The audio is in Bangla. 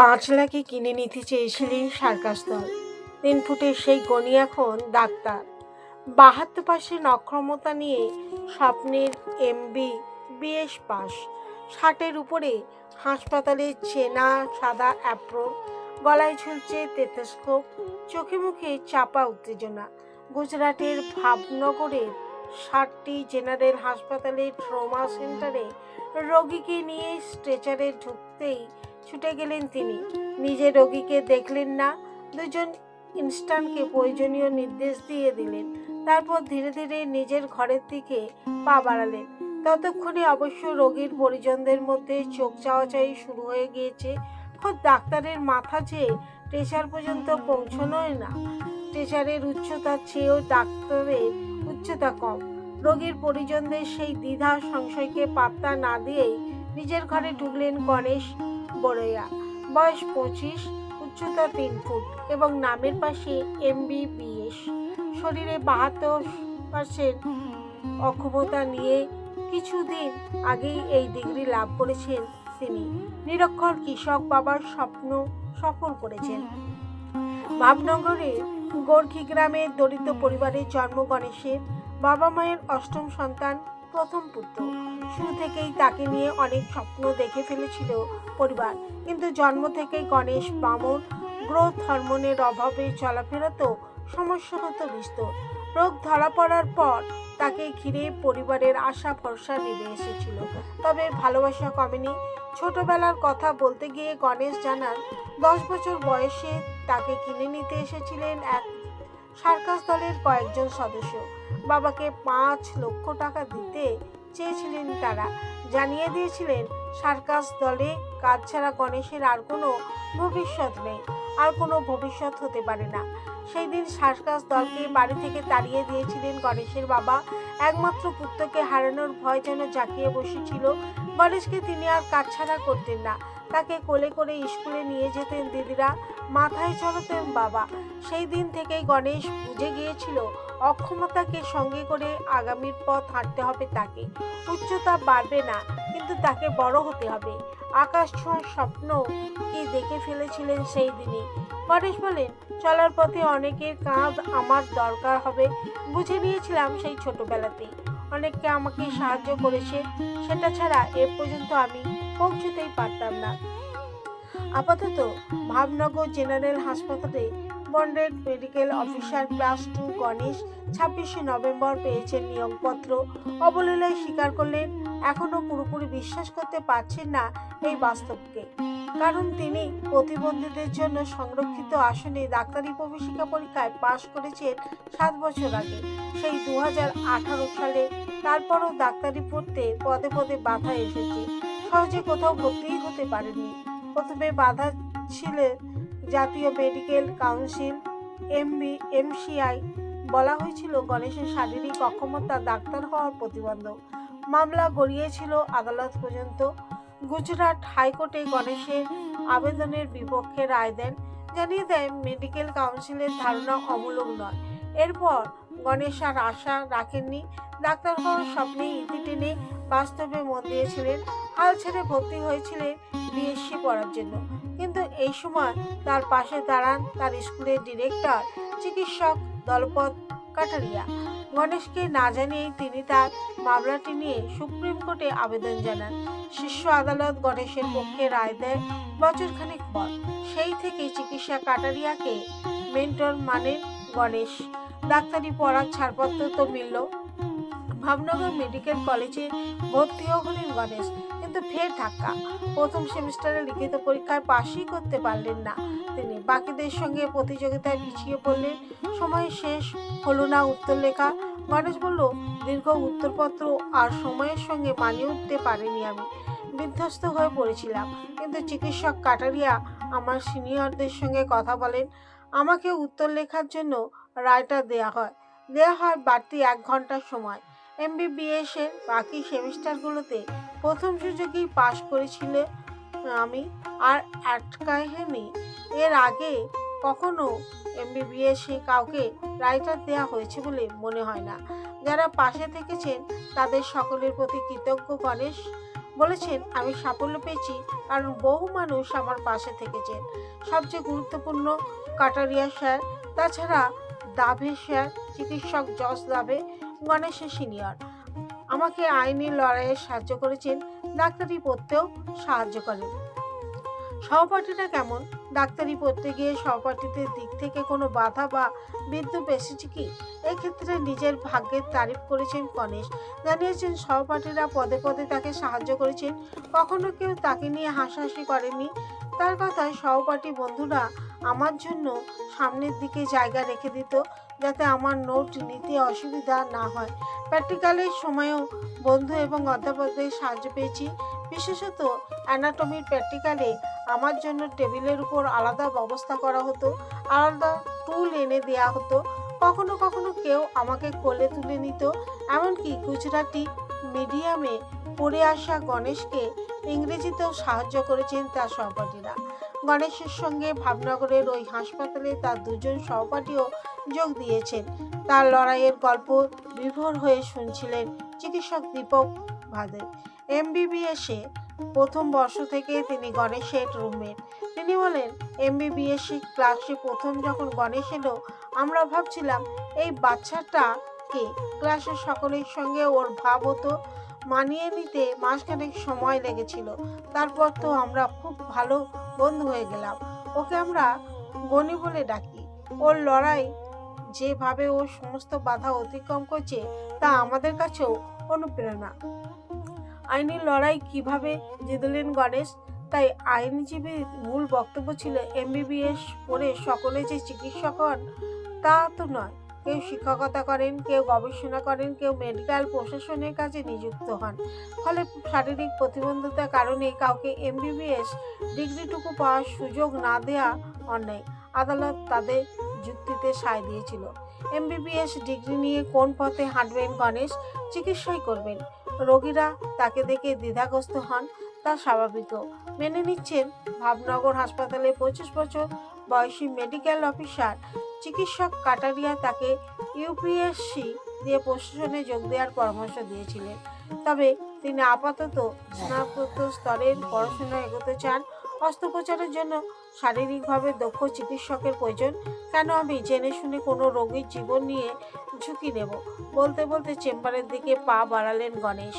পাঁচ লাখে কিনে নিতে চেয়েছিলেন সার্কাস দল তিন ফুটের সেই গণি এখন ডাক্তার। বাহাত্তর পাশে অক্ষমতা নিয়ে স্বপ্নের এমবি বিএস পাস। ষাটের উপরে হাসপাতালে চেনা সাদা অ্যাপ্রোন, গলায় ঝুলছে তেথোস্কোপ, চোখে মুখে চাপা উত্তেজনা। গুজরাটের ভাবনগরের ষাটটি জেনারেল হাসপাতালের ট্রমা সেন্টারে রোগীকে নিয়ে স্ট্রেচারে ঢুকতেই ছুটে গেলেন তিনি। নিজে রোগীকে দেখলেন না, দুজন ইনস্ট্যান্টকে প্রয়োজনীয় নির্দেশ দিয়ে দিলেন। তারপর ধীরে ধীরে নিজের ঘরের দিকে পা বাড়ালেন। ততক্ষণে অবশ্য রোগীর পরিজনদের মধ্যে চোখ চাওয়াচাই শুরু হয়ে গিয়েছে। খোদ ডাক্তারের মাথা চেয়ে প্রেশার পর্যন্ত পৌঁছনোই না। প্রেশারের উচ্চতার চেয়েও ডাক্তারের উচ্চতা কম। রোগীর পরিজনদের সেই দ্বিধা, সংশয়কে পাত্তা না দিয়েই নিজের ঘরে ঢুকলেন গণেশ বড়ইয়া। বয়স পঁচিশ, উচ্চতা তিন ফুট এবং নামের পাশে এমবিবিএস শরীরে বাহাত্তর পার্সেন্ট অক্ষমতা নিয়ে কিছুদিন আগেই এই ডিগ্রি লাভ করেছেন তিনি। নিরক্ষর কৃষক বাবার স্বপ্ন সফল করেছেন। ভাবনগরের গোর্খি গ্রামের দরিদ্র পরিবারের জন্ম গণেশের বাবা মায়ের অষ্টম সন্তান প্রথম পুত্র। শুরু থেকেই তাকে নিয়ে অনেক স্বপ্ন দেখে ফেলেছিল পরিবার। কিন্তু জন্ম থেকেই গণেশ বামন গ্রোথ হরমোনের অভাবে চলাফেরা তো সমস্যা হতো বিস্তর রোগ ধরা পড়ার পর তাকে ঘিরে পরিবারের আশা ভরসা নেমে এসেছিল। তবে ভালোবাসা কমেনি। ছোটবেলার কথা বলতে গিয়ে গণেশ জানান, দশ বছর বয়সে তাকে কিনে নিতে এসেছিলেন এক সার্কাস দলের কয়েকজন সদস্য। বাবাকে পাঁচ লক্ষ টাকা দিতে চেয়েছিলেন তারা। জানিয়ে দিয়েছিলেন, সার্কাস দলে কাজ ছাড়া গণেশের আর কোনো ভবিষ্যৎ নেই, আর কোনো ভবিষ্যৎ হতে পারে না। সেই দিন সার্কাস দলকে বাড়ি থেকে তাড়িয়ে দিয়েছিলেন গণেশের বাবা। একমাত্র পুত্রকে হারানোর ভয় যেন জাঁকিয়ে বসেছিল, গণেশকে তিনি আর কাছছাড়া করতেন না। তাকে কোলে করে স্কুলে নিয়ে যেতেন দিদিরা, মাথায় চড়াতেন বাবা। সেই দিন থেকেই গণেশ বুঝে গিয়েছিল অক্ষমতাকে সঙ্গে করে আগামীর পথ হাঁটতে হবে তাকে। উচ্চতা বাড়বে না, কিন্তু তাকে বড় হতে হবে। আকাশ ছোঁয়ার স্বপ্ন কি দেখে ফেলেছিলেন সেই দিনই। গণেশ বলেন চলার পথে অনেকের কাঁধ আমার দরকার হবে। বুঝে নিয়েছিলাম সেই ছোটবেলাতেই। অনেককে আমাকে সাহায্য করেছে, সেটা ছাড়া এ পর্যন্ত আমি পৌঁছতেই পারতাম না। আপাতত ভাবনগর জেনারেল হাসপাতালে bonded medical officer class two Ganesh ছাব্বিশে নভেম্বর পেয়েছেন নিয়োগপত্র। অবলীলায় স্বীকার করলেন এখনও পুরোপুরি বিশ্বাস করতে পারছেন না এই বাস্তবকে। কারণ তিনি প্রতিবন্ধীদের জন্য সংরক্ষিত আসনে ডাক্তারি প্রবেশিকা পরীক্ষায় পাশ করেছেন সাত বছর আগে। সেই দু আঠারো সালে তারপরও ডাক্তারি পড়তে পদে পদে বাধা এসেছে। সহজে কোথাও ভর্তিই হতে পারেননি। প্রথমে বাধা ছিল জাতীয় মেডিকেল কাউন্সিল, এমবি, এমসিআই বলা হয়েছিল গণেশের শারীরিক অক্ষমতা ডাক্তার হওয়ার প্রতিবন্ধক। মামলা গড়িয়েছিল আদালত পর্যন্ত। গুজরাট হাইকোর্টে গণেশের আবেদনের বিপক্ষে রায় দেন। জানিয়ে দেয়, মেডিকেল কাউন্সিলের ধারণা অমূলক নয়। এরপর গণেশ আর আশা রাখেননি। ডাক্তার হওয়ার স্বপ্নে ইতি টেনে বাস্তবে মন দিয়েছিলেন। হাল ছেড়ে ভর্তি হয়েছিলেন বিএসসি পড়ার জন্য। কিন্তু এই সময় তার পাশে দাঁড়ান তার স্কুলের ডিরেক্টর, চিকিৎসক দলপত কাটারিয়া গণেশকে না জানিয়েই তিনি তার মামলাটি নিয়ে সুপ্রিম কোর্টে আবেদন জানান। শীর্ষ আদালত গণেশের পক্ষে রায় দেয় বছরখানেক পর। সেই থেকে চিকিৎসা কাটারিয়াকে মেন্টর মানেন গণেশ। ডাক্তারি পড়ার ছাড়পত্র তো মিলল। ভাবনগর মেডিকেল কলেজে ভর্তিও হলেন গণেশ, কিন্তু ফের ধাক্কা। প্রথম সেমিস্টারে লিখিত পরীক্ষায় পাশই করতে পারলেন না তিনি। বাকিদের সঙ্গে প্রতিযোগিতায় পিছিয়ে পড়লেন সময় শেষ হলো না উত্তর লেখা। গণেশ বলল, দীর্ঘ উত্তরপত্র আর সময়ের সঙ্গে মানিয়ে উঠতে পারিনি আমি। বিধ্বস্ত হয়ে পড়েছিলাম। কিন্তু চিকিৎসক কাটারিয়া আমার সিনিয়রদের সঙ্গে কথা বলেন, আমাকে উত্তর লেখার জন্য রায়টা দেয়া হয়। দেয়া হয় বাড়তি এক ঘণ্টার সময়। এমবিবিএস এর বাকি সেমিস্টারগুলোতে প্রথম সুযোগেই পাশ করেছিল, আমি আর আটকায়নি এর আগে কখনো এমবিবিএস কাউকে রাইটার দেওয়া হয়েছে বলে মনে হয় না। যারা পাশে থেকেছেন, তাদের সকলের প্রতি কৃতজ্ঞ গণেশ। বলেছেন, আমি সাফল্য পেয়েছি, কারণ বহু মানুষ আমার পাশে থেকেছেন। সবচেয়ে গুরুত্বপূর্ণ কাটারিয়া স্যার, তাছাড়া দাভে স্যার, চিকিৎসক যশ দাভে গণেশের সিনিয়র আমাকে আইনি লড়াইয়ে সাহায্য করেছেন ডাক্তারি পড়তেও সাহায্য করেন। সহপাঠীরা কেমন? ডাক্তারি পড়তে গিয়ে সহপাঠীদের দিক থেকে কোনো বাধা বা বিদ্যুৎ এসেছে কি? এক্ষেত্রে নিজের ভাগ্যের তারিফ করেছেন গণেশ। জানিয়েছেন সহপাঠীরা পদে পদে তাকে সাহায্য করেছেন। কখনো কেউ তাকে নিয়ে হাসাহাসি করেনি। তার কথায় সহপাঠী বন্ধুরা আমার জন্য সামনের দিকে জায়গা রেখে দিত। যাতে আমার নোট নিতে অসুবিধা না হয়। প্র্যাকটিক্যালের সময়ও বন্ধু এবং অধ্যাপকদের সাহায্য পেয়েছি। বিশেষত অ্যানাটমির প্র্যাকটিক্যালে আমার জন্য টেবিলের উপর আলাদা ব্যবস্থা করা হতো, আলাদা টুল এনে দেওয়া হতো। কখনো কখনো কেউ আমাকে কোলে তুলে নিত, এমনকি গুজরাটি মিডিয়ামে পড়ে আসা গণেশকে ইংরেজিতেও সাহায্য করেছেন তার সহপাঠীরা। গণেশের সঙ্গে ভাবনগরের ওই হাসপাতালে তার দুজন সহপাঠীও যোগ দিয়েছেন। তার লড়াইয়ের গল্প বিভোর হয়ে শুনছিলেন চিকিৎসক দীপক ভাদে এমবিবিএসে প্রথম বর্ষ থেকে তিনি গণেশের রুমমেট। তিনি বলেন, এমবিবিএস ক্লাসে প্রথম যখন গণেশ এলো, আমরা ভাবছিলাম, এই বাচ্চাটাকে ক্লাসের সকলের সঙ্গে ওর ভাব হতো, মানিয়ে নিতে মাসখানেক সময় লেগেছিল। তারপর তো আমরা খুব ভালো বন্ধু হয়ে গেলাম। ওকে আমরা গণি বলে ডাকি। ওর লড়াই যেভাবে ও সমস্ত বাধা অতিক্রম করছে, তা আমাদের কাছেও অনুপ্রেরণা। আইনি লড়াই কীভাবে জিতলেন গণেশ? তাই আইনজীবীর মূল বক্তব্য ছিল, এমবিবিএস পড়ে সকলে যে চিকিৎসক হন, তা তো নয়। কেউ শিক্ষকতা করেন, কেউ গবেষণা করেন, কেউ মেডিকেল প্রশাসনের কাজে নিযুক্ত হন। ফলে শারীরিক প্রতিবন্ধতার কারণে কাউকে এমবিবিএস ডিগ্রিটুকু পাওয়ার সুযোগ না দেয়া অন্যায়। আদালত তাদের যুক্তিতে সায় দিয়েছিল। এমবিবিএস ডিগ্রি নিয়ে কোন পথে হাঁটবেন গণেশ? চিকিৎসাই করবেন। রোগীরা তাকে দেখে দ্বিধাগ্রস্ত হন, তা স্বাভাবিকও মেনে নিচ্ছেন ভাবনগর হাসপাতালে পঁচিশ বছর বয়সী মেডিকেল অফিসার, চিকিৎসক কাটারিয়া তাকে ইউপিএসসি দিয়ে প্রশাসনে যোগ দেওয়ার পরামর্শ দিয়েছিলেন। তবে তিনি আপাতত স্নাতকোত্তর স্তরের পড়াশোনা এগোতে চান। অস্ত্রোপচারের জন্য শারীরিকভাবে দক্ষ চিকিৎসকের প্রয়োজন কেন আমি জেনে শুনে কোনো রোগীর জীবন নিয়ে ঝুঁকি নেব? বলতে বলতে চেম্বারের দিকে পা বাড়ালেন গণেশ।